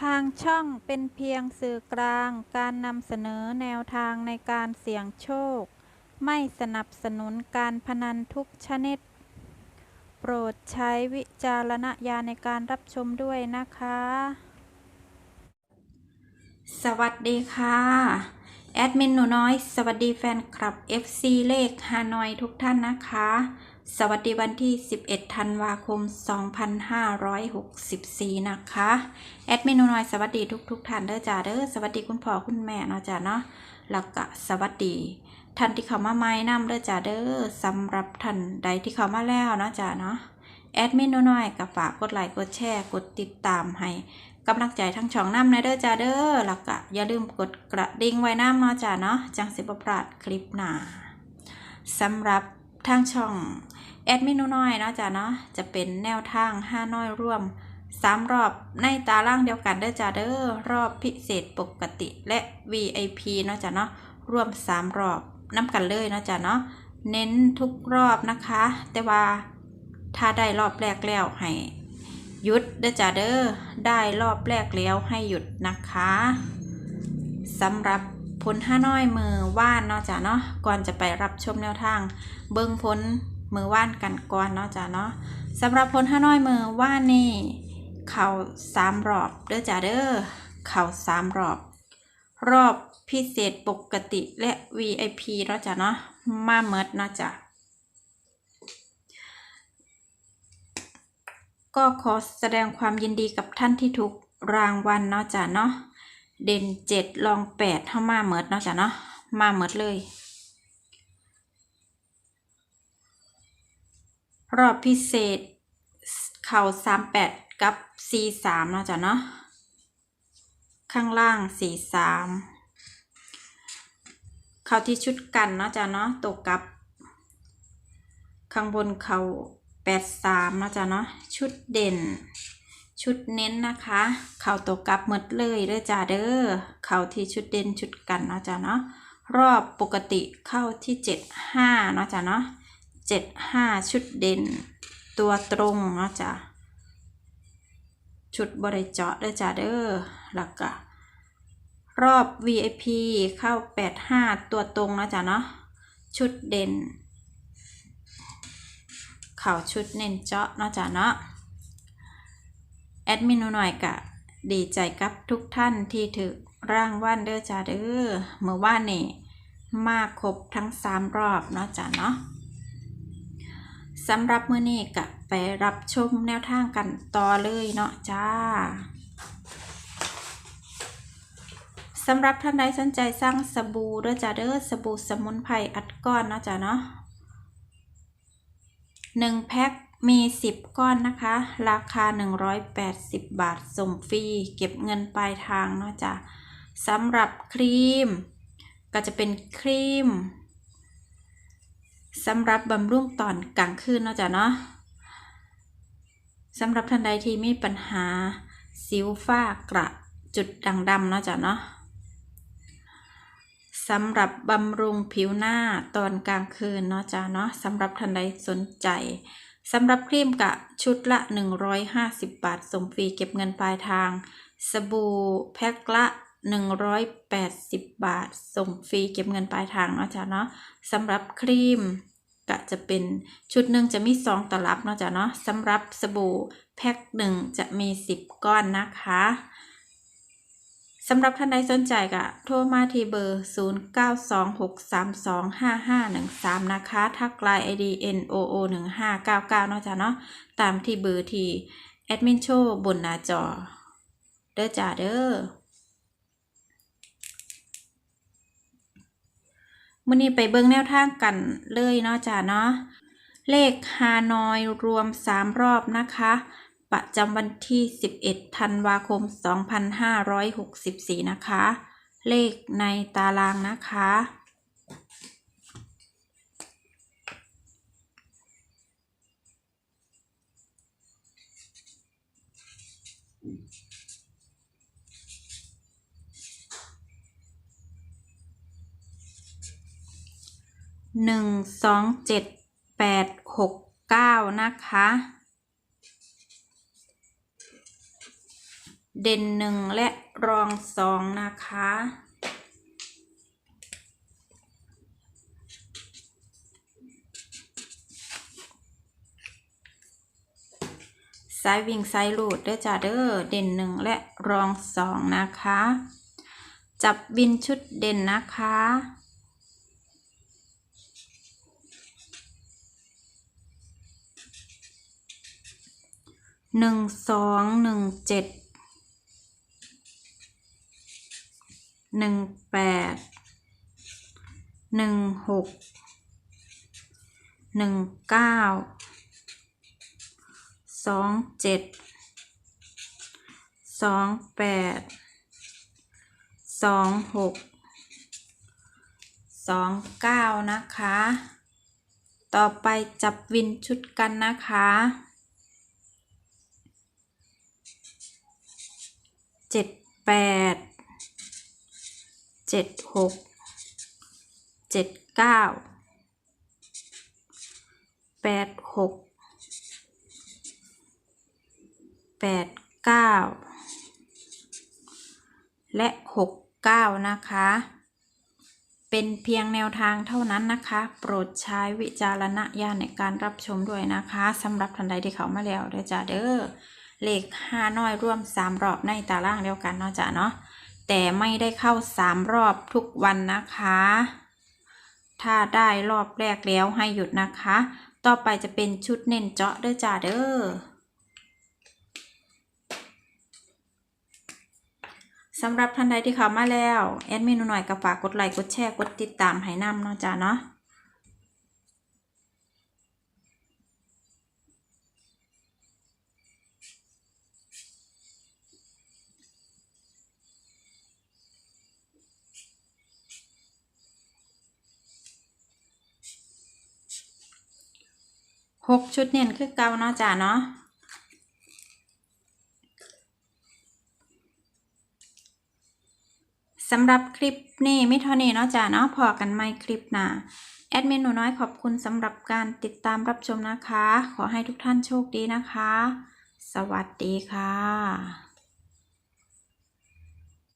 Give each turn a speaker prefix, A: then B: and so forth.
A: ทางช่องเป็นเพียงสื่อกลางการนำเสนอแนวทางในการเสี่ยงโชค ไม่สนับสนุนการพนันทุกชนิด โปรดใช้วิจารณญาณในการรับชมด้วยนะคะ สวัสดีค่ะ แอดมินหนูน้อย สวัสดีแฟนคลับ FC เลขฮานอยทุกท่านนะคะ สวัสดีวันที่ 11 ธันวาคม 2564 นะคะ แอดมินหนูน้อยสวัสดีทุกทุกๆท่านเด้อจ้าเด้อสวัสดีคุณพ่อคุณแม่เนาะจ้าเนาะแล้วก็สวัสดีท่านที่เข้ามาใหม่นำเด้อจ้าเด้อสำหรับท่านใดที่เข้ามาแล้วเนาะจ้าเนาะแอดมินหนูน้อยก็ฝากกดไลค์กดแชร์กดติดตามให้กำลังใจทั้งช่องน้ำในเด้อจ้าเด้อแล้วก็อย่าลืมกดกระดิ่งไว้น้ำเนาะจ้าเนาะจังสิบประพลาดคลิปหน้าสำหรับทางช่อง แอดมินนูน้อยเนาะจ้าเนาะจะเป็นแนวทางห้าน้อยร่วมสามรอบในตารางเดียวกันเด้อจ้าเด้อรอบพิเศษปกติและ VIP เนาะจ้าเนาะร่วมสามรอบน้ำกันเลยเนาะจ้าเนาะเน้นทุกรอบนะคะ แต่ว่าถ้าได้รอบแรกแล้วให้หยุดเด้อจ้าเด้อได้รอบแรกแล้วให้หยุดนะคะสำหรับผลห้าน้อยมือว่านเนาะจ้าเนาะก่อนจะไปรับชมแนวทาง เบิ้งผล มือว่านกันก่อนเนาะจ้าเนาะสำหรับผลห้าน้อยมือว่านนี่เข่าสามรอบเด้อจ้าเด้อเข่าสามรอบ รอบพิเศษปกติและ VIP เนาะจ้าเนาะมาเมิดเนาะจ้าก็ขอแสดงความยินดีกับท่านที่ถูกรางวัลเนาะจ้ะเนาะเด่นเจ็ดรองแปดเข้ามาเมิดเนาะจ้ะเนาะมาเมิดเลย รอบพิเศษ เข่าสามแปดกับสี่สามนะจ้ะเนาะข้างล่างสี่สามเข่าที่ชุดกันเนาะจ้ะเนาะตกกับ ข้างบนเขาแปดสามนะจ้ะเนาะชุดเด่น ชุดเน้นนะคะ เข่าตกกับหมดเลยเด้อจ้าเด้อเข่าที่ชุดเด่นชุดกันเนาะจ้ะเนาะรอบปกติเข้าที่เจ็ดห้าเนาะจ้ะเนาะ เจ็ดห้าชุดเด่น ตัวตรงเนาะจ้ะชุดบริเจาะเด้อจ้าเด้อแล้วก็รอบ VIP เข้าแปดห้าตัวตรงนะจ้ะเนาะ ชุดเด่น เข่าชุดเน้นเจาะนะจ้ะเนาะ แอดมินหนูหน่อยกะ ดีใจกับทุกท่านที่ถือร่างว่านเด้อจ้าเด้อเมื่อว่านนี่ มาครบทั้งสามรอบเนาะจ้ะเนาะ สำหรับมื้อนี้กะไปรับชมแนวทางกันต่อเลยเนาะจ้าสำหรับท่านใดสนใจสร้างสบู่ด้อจ้าเด้อสบู่สมุนไพรอัดก้อนเนาะจ้ะเนาะหนึ่งแพ็คมีสิบก้อนนะคะ ราคา 180 บาท ส่งฟรี เก็บเงินปลายทางเนาะจ้ะสำหรับครีม ก็จะเป็นครีม สำหรับบำรุงตอนกลางคืนเนาะจ้ะเนาะสำหรับท่านใดที่มีปัญหาสิวฝ้ากระจุดด่างดำเนาะจ้ะเนาะสำหรับบำรุงผิวหน้าตอนกลางคืนเนาะจ้าเนาะสำหรับท่านใดสนใจสำหรับครีมกะชุดละ 150 บาทส่งฟรีเก็บเงินปลายทาง สบู่แพ็คละ 180 บาท ส่งฟรีเก็บเงินปลายทางเนาะจ้าเนาะสำหรับครีมกะจะเป็นชุดหนึ่งจะมี2ตลับเนาะจ้าเนาะสำหรับสบู่แพ็คหนึ่งจะมี 10 ก้อนนะคะสำหรับท่านใดสนใจก็โทรมาที่เบอร์ 0926325513 นะคะ ทักไลน์ ID NOO 1599เนาะจ้ะเนาะตามที่เบอร์ที่แอดมินโชว์บนหน้าจอ เด้อจ้าเด้อ มื่อนี้ไปเบิ้งแนวทางกันเลยเนาะจ้าเนาะ เลขฮานอยรวม 3 รอบนะคะ ประจำวันที่ 11 ธันวาคม 2564 นะคะ เลขในตารางนะคะ หนึ่งสองเจ็ดแปดหกเก้านะคะ เด่นหนึ่งและรองสองนะคะ สายวิ่งสายลูดเด้อจ้าเด้อเด่นหนึ่งและรองสองนะคะ จับบินชุดเด่นนะคะ หนึ่งสองหนึ่งเจ็ดหนึ่งแปดหนึ่งหกหนึ่งเก้าสองเจ็ดสองแปดสองหกสองเก้านะคะ ต่อไปจับวินชุดกันนะคะ เจ็ด แปดเจ็ดหกเจ็ดเก้าแปดหกแปดเก้าและหกเก้านะคะ เป็นเพียงแนวทางเท่านั้นนะคะ โปรดใช้วิจารณญาณในการรับชมด้วยนะคะสำหรับท่านใดที่เขามาแล้วเด้อจ้าเด้อ เลขห้าน้อยร่วมสามรอบในตารางเดียวกันเนาะจ้ะเนาะแต่ไม่ได้เข้าสามรอบทุกวันนะคะ ถ้าได้รอบแรกแล้วให้หยุดนะคะ ต่อไปจะเป็นชุดเน้นเจาะเด้อจ้าเด้อสำหรับท่านใดที่เข้ามาแล้ว แอดมินหน่อยก็ฝากกดไลค์กดแชร์กดติดตามให้นำเนาะจ้าเนาะ หกชุดเน้นคือเก่าเนาะจ้าเนาะสำหรับคลิปนี้ไม่เท่านี้เนาะจ้าเนาะพอกันไม่คลิปหนาแอดมินหนูน้อยขอบคุณสำหรับการติดตามรับชมนะคะ ขอให้ทุกท่านโชคดีนะคะ สวัสดีค่ะ